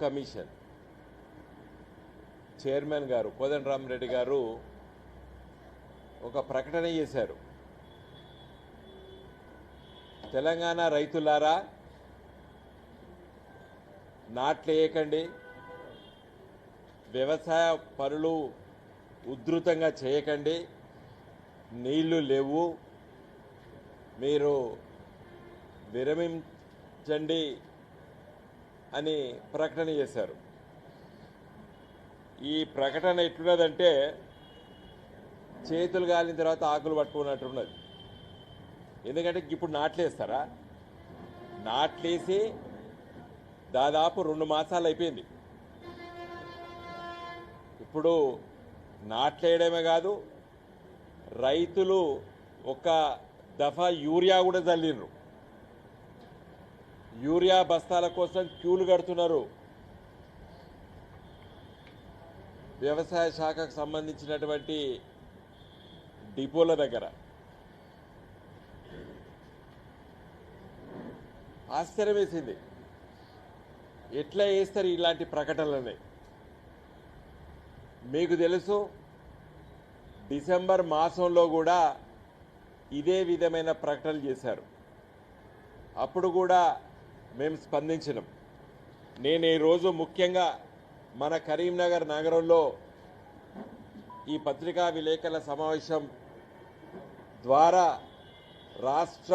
Commission. Chairman గారు కోదండరామరెడ్డి గారు ఒక ప్రకటన చేశారు. తెలంగాణ రైతులారా నాట్లేయకండి వ్యవసాయ పనులు ఉధృతంగా చేయకండి. నీళ్ళు లేవు. మీరు విరమించండి. అని ప్రకటన చేశారు. ఈ ప్రకటన ఎట్లున్నదంటే చేతులు కాలిన తర్వాత ఆకులు పట్టుకున్నట్టున్నది. ఎందుకంటే ఇప్పుడు నాట్లేస్తారా? నాట్లేసి దాదాపు రెండు మాసాలు అయిపోయింది. ఇప్పుడు నాట్లేయడమే కాదు రైతులు ఒక దఫా యూరియా కూడా చల్లిండ్రు యూరియా బస్తాల కోసం క్యూలు కడుతున్నారు. వ్యవసాయ శాఖకు సంబంధించినటువంటి డిపోల దగ్గర. ఆశ్చర్యం వేసింది. ఎట్లా వేస్తారు ఇలాంటి ప్రకటనలని? మీకు తెలుసు డిసెంబర్ మాసంలో కూడా ఇదే విధమైన ప్రకటనలు చేశారు. అప్పుడు కూడా మేము స్పందించినాం. నేను ఈరోజు ముఖ్యంగా మన కరీంనగర్ నగరంలో ఈ పత్రికా విలేకరుల సమావేశం ద్వారా రాష్ట్ర